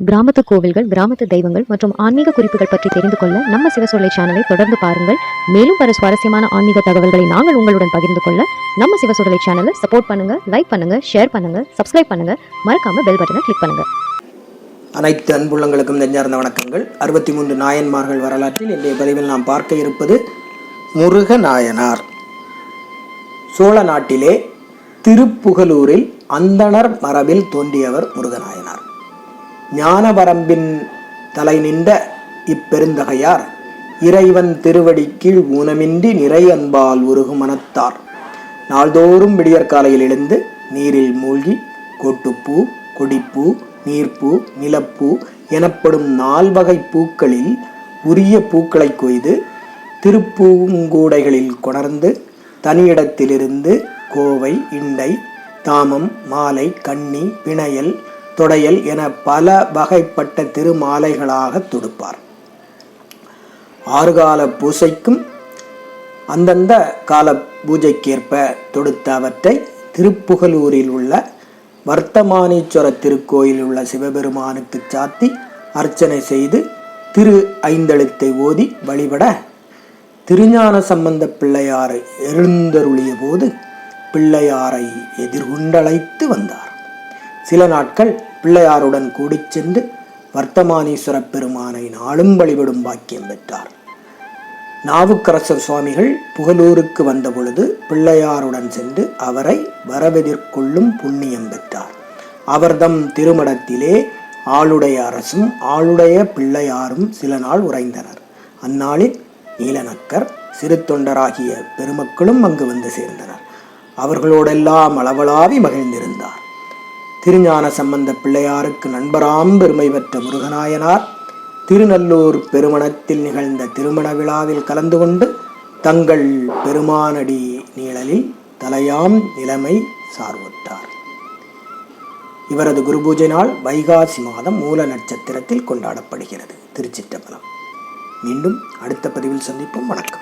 கிராமத்து கோவில்கள் கிராமத்து தெய்வங்கள் மற்றும் ஆன்மீக குறிப்புகள் பற்றி தெரிந்து கொள்ள நம்ம சிவசொல்லை சேனலை தொடர்ந்து பாருங்கள். மேலும் பல சுவாரஸ்யமான ஆன்மீக தகவல்களை நாங்கள் உங்களுடன் பகிர்ந்து கொள்ள நம்ம சிவசொல்லை சேனலை சப்போர்ட் பண்ணுங்க லைக் பண்ணுங்க ஷேர் பண்ணுங்க சப்ஸ்கிரைப் பண்ணுங்க. மறக்காம பெல் பட்டனை கிளிக் பண்ணுங்க. அனைத்து அன்புள்ளங்களுக்கும் நெஞ்சார்ந்த வணக்கங்கள். அறுபத்தி மூன்று நாயன்மார்கள் வரலாற்றில் இன்றைய பதிவில் நாம் பார்க்க இருப்பது முருக நாயனார் சோழ நாட்டிலே திருப்புகலூரில் அந்தணர் மரபில் தோன்றியவர் முருகநாயனார். ஞானவரம்பின் தலை நின்ற இப்பெருந்தகையார் இறைவன் திருவடி கீழ் ஊனமின்றி நிறை அன்பால் உருகு மனத்தார். நாள்தோறும் விடியற்காலையில் எழுந்து நீரில் மூழ்கி கோட்டுப்பூ கொடிப்பூ நீர்ப்பூ நிலப்பூ எனப்படும் நால்வகை பூக்களில் உரிய பூக்களை கொய்து திருப்பூங்கூடைகளில் கொணர்ந்து தனியிடத்திலிருந்து கோவை இண்டை தாமம் மாலை கன்னி பிணையல் தொடையல் என பல வகைப்பட்ட திருமாலைகளாக தொடுப்பார். ஆறுகால பூசைக்கும் அந்தந்த கால பூஜைக்கேற்ப தொடுத்த அவற்றை திருப்புகலூரில் உள்ள வர்த்தமானீஸ்வர திருக்கோயிலில் உள்ள சிவபெருமானுக்கு சாத்தி அர்ச்சனை செய்து திரு ஐந்தெழுத்தை ஓதி வழிபட திருஞான சம்பந்த பிள்ளையாரை எழுந்தருளிய போது பிள்ளையாரை எதிர்கொண்டழைத்து வந்தார். சில நாட்கள் பிள்ளையாருடன் கூடிச் சென்று வர்த்தமானீஸ்வர பெருமானை நாளும் வழிபடும் பாக்கியம் பெற்றார். நாவுக்கரசர் சுவாமிகள் புகலூருக்கு வந்தபொழுது பிள்ளையாருடன் சென்று அவரை வரவெதிர்கொள்ளும் புண்ணியம் பெற்றார். அவர்தம் திருமடத்திலே ஆளுடைய அரசும் ஆளுடைய பிள்ளையாரும் சில நாள் உறைந்தனர். அந்நாளில் நீலநக்கர் சிறு தொண்டராகிய பெருமக்களும் அங்கு வந்து சேர்ந்தனர். அவர்களோடெல்லாம் அளவலாவி மகிழ்ந்திருந்தார் திருஞான சம்பந்த பிள்ளையாருக்கு நண்பராம் பெருமை பெற்ற முருகநாயனார் திருநல்லூர் பெருமணத்தில் நிகழ்ந்த திருமண விழாவில் கலந்து கொண்டு தங்கள் பெருமானடி நீழலில் தலையாம் நிலைமை சார்வுற்றார் இவரது குருபூஜை நாள் வைகாசி மாதம் மூல நட்சத்திரத்தில் கொண்டாடப்படுகிறது. திருச்சிற்றம்பலம். மீண்டும் அடுத்த பதிவில் சந்திப்போம். வணக்கம்.